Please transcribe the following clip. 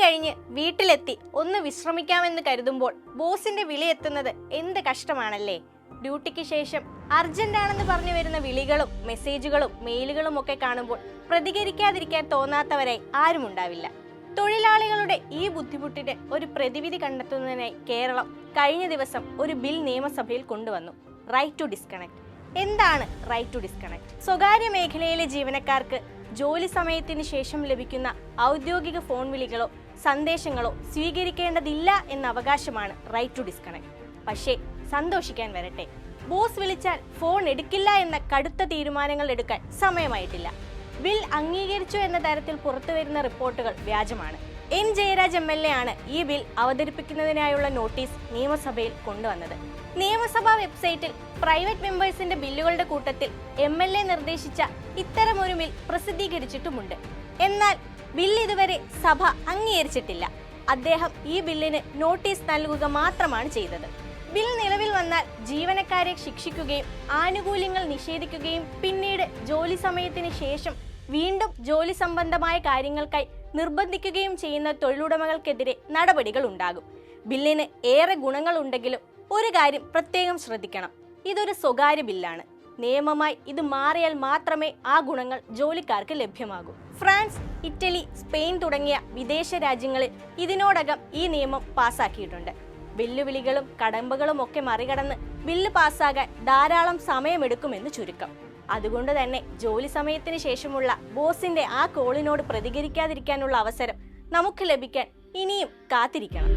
കഴിഞ്ഞ് വീട്ടിലെത്തി ഒന്ന് വിശ്രമിക്കാമെന്ന് കരുതുമ്പോൾ ബോസിന്റെ വിളി എത്തുന്നത് എന്ത് കഷ്ടമാണല്ലേ? ഡ്യൂട്ടിക്ക് ശേഷം അർജന്റാണെന്ന് പറഞ്ഞു വരുന്ന വിളികളും മെസ്സേജുകളും മെയിലുകളും ഒക്കെ കാണുമ്പോൾ പ്രതികരിക്കാതിരിക്കാൻ തോന്നാത്തവരായി ആരും ഉണ്ടാവില്ല. തൊഴിലാളികളുടെ ഈ ബുദ്ധിമുട്ടിന് ഒരു പ്രതിവിധി കണ്ടെത്തുന്നതിനായി കേരളം കഴിഞ്ഞ ദിവസം ഒരു ബിൽ നിയമസഭയിൽ കൊണ്ടുവന്നു. റൈറ്റ് ടു ഡിസ്കണക്ട് എന്താണ് റൈറ്റ് ടു ഡിസ്കണക്ട് സ്വകാര്യ മേഖലയിലെ ജീവനക്കാർക്ക് ജോലി സമയത്തിന് ശേഷം ലഭിക്കുന്ന ഔദ്യോഗിക ഫോൺ വിളികളോ സന്ദേശങ്ങളോ സ്വീകരിക്കേണ്ടതില്ല എന്ന അവകാശമാണ് റൈറ്റ് ടു ഡിസ്കണക്ട് പക്ഷേ സന്തോഷിക്കാൻ വരട്ടെ. ബോസ് വിളിച്ചാൽ ഫോൺ എടുക്കില്ല എന്ന കടുത്ത തീരുമാനങ്ങൾ എടുക്കാൻ സമയമായിട്ടില്ല. ബിൽ അംഗീകരിച്ചു എന്ന തരത്തിൽ പുറത്തു വരുന്ന റിപ്പോർട്ടുകൾ വ്യാജമാണ്. N Jayaraj M L A ആണ് ഈ ബിൽ അവതരിപ്പിക്കുന്നതിനായുള്ള നോട്ടീസ് നിയമസഭയിൽ കൊണ്ടുവന്നത്. നിയമസഭാ വെബ്സൈറ്റിൽ പ്രൈവറ്റ് മെമ്പേഴ്സിന്റെ ബില്ലുകളുടെ കൂട്ടത്തിൽ എം എൽ എ നിർദ്ദേശിച്ച ഇത്തരമൊരു ബിൽ പ്രസിദ്ധീകരിച്ചിട്ടുമുണ്ട്. എന്നാൽ ബിൽ ഇതുവരെ സഭ അംഗീകരിച്ചിട്ടില്ല. അദ്ദേഹം ഈ ബില്ലിന് നോട്ടീസ് നൽകുക മാത്രമാണ് ചെയ്തത്. ബിൽ നിലവിൽ വന്നാൽ ജീവനക്കാരെ ശിക്ഷിക്കുകയും ആനുകൂല്യങ്ങൾ നിഷേധിക്കുകയും പിന്നീട് ജോലി സമയത്തിന് ശേഷം വീണ്ടും ജോലി സംബന്ധമായ കാര്യങ്ങൾക്കായി നിർബന്ധിക്കുകയും ചെയ്യുന്ന തൊഴിലുടമകൾക്കെതിരെ നടപടികൾ ഉണ്ടാകും. ബില്ലിന് ഏറെ ഗുണങ്ങളുണ്ടെങ്കിലും ഒരു കാര്യം പ്രത്യേകം ശ്രദ്ധിക്കണം. ഇതൊരു സ്വകാര്യ ബില്ലാണ്. നിയമമായി ഇത് മാറിയാൽ മാത്രമേ ആ ഗുണങ്ങൾ ജോലിക്കാർക്ക് ലഭ്യമാകൂ. ഫ്രാൻസ് ഇറ്റലി സ്പെയിൻ തുടങ്ങിയ വിദേശ രാജ്യങ്ങളിൽ ഇതിനോടകം ഈ നിയമം പാസാക്കിയിട്ടുണ്ട്. വെല്ലുവിളികളും കടമ്പകളും ഒക്കെ മറികടന്ന് ബില്ല് പാസ്സാകാൻ ധാരാളം സമയമെടുക്കുമെന്ന് ചുരുക്കം. അതുകൊണ്ട് തന്നെ ജോലി സമയത്തിന് ശേഷമുള്ള ബോസിന്റെ ആ കോളിനോട് പ്രതികരിക്കാതിരിക്കാനുള്ള അവസരം നമുക്ക് ലഭിക്കാൻ ഇനിയും കാത്തിരിക്കണം.